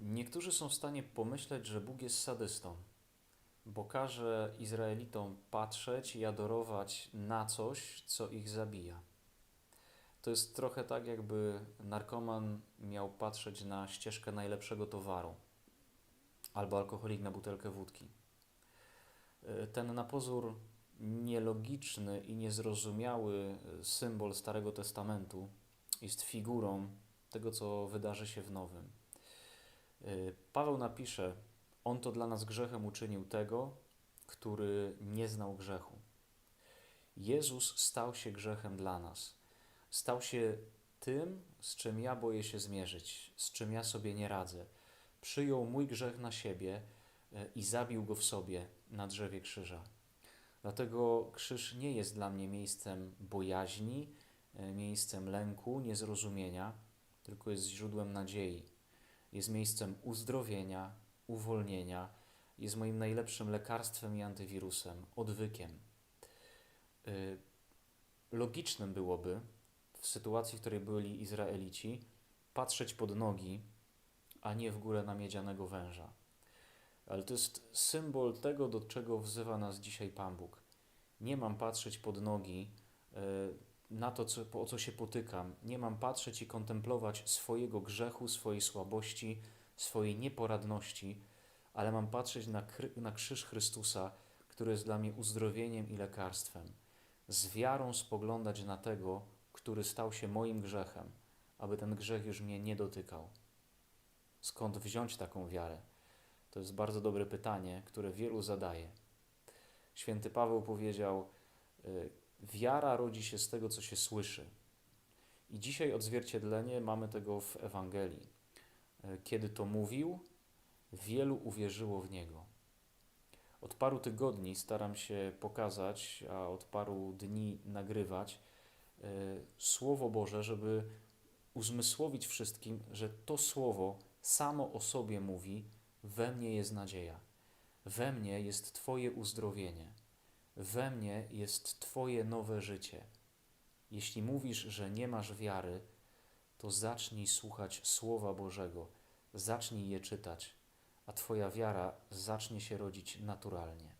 Niektórzy są w stanie pomyśleć, że Bóg jest sadystą, bo każe Izraelitom patrzeć i adorować na coś, co ich zabija. To jest trochę tak, jakby narkoman miał patrzeć na ścieżkę najlepszego towaru, albo alkoholik na butelkę wódki. Y, Ten na pozór nielogiczny i niezrozumiały symbol Starego Testamentu jest figurą tego, co wydarzy się w Nowym. Y, Paweł napisze: On to dla nas grzechem uczynił tego, który nie znał grzechu. Jezus stał się grzechem dla nas. Stał się tym, z czym ja boję się zmierzyć, z czym ja sobie nie radzę. Przyjął mój grzech na siebie y, i zabił go w sobie na drzewie krzyża. Dlatego krzyż nie jest dla mnie miejscem bojaźni, y, miejscem lęku, niezrozumienia, tylko jest źródłem nadziei jest miejscem uzdrowienia, uwolnienia, jest moim najlepszym lekarstwem i antywirusem, odwykiem. Y, Logicznym byłoby w sytuacji, w której byli Izraelici, patrzeć pod nogi, a nie w górę na miedzianego węża. Ale to jest symbol tego, do czego wzywa nas dzisiaj Pan Bóg. Nie mam patrzeć pod nogi y, na to, co, o co się potykam. Nie mam patrzeć i kontemplować swojego grzechu, swojej słabości, swojej nieporadności, ale mam patrzeć na, na krzyż Chrystusa, który jest dla mnie uzdrowieniem i lekarstwem. Z wiarą spoglądać na tego, który stał się moim grzechem, aby ten grzech już mnie nie dotykał. Skąd wziąć taką wiarę? To jest bardzo dobre pytanie, które wielu zadaje. Święty Paweł powiedział: y, Wiara rodzi się z tego, co się słyszy. I dzisiaj odzwierciedlenie mamy tego w Ewangelii. Y, Kiedy to mówił, wielu uwierzyło w niego. Od paru tygodni staram się pokazać, a od paru dni nagrywać y, Słowo Boże, żeby uzmysłowić wszystkim, że to Słowo samo o sobie mówi: We mnie jest nadzieja, we mnie jest Twoje uzdrowienie, we mnie jest Twoje nowe życie. Jeśli mówisz, że nie masz wiary, to zacznij słuchać Słowa Bożego, zacznij je czytać, a Twoja wiara zacznie się rodzić naturalnie.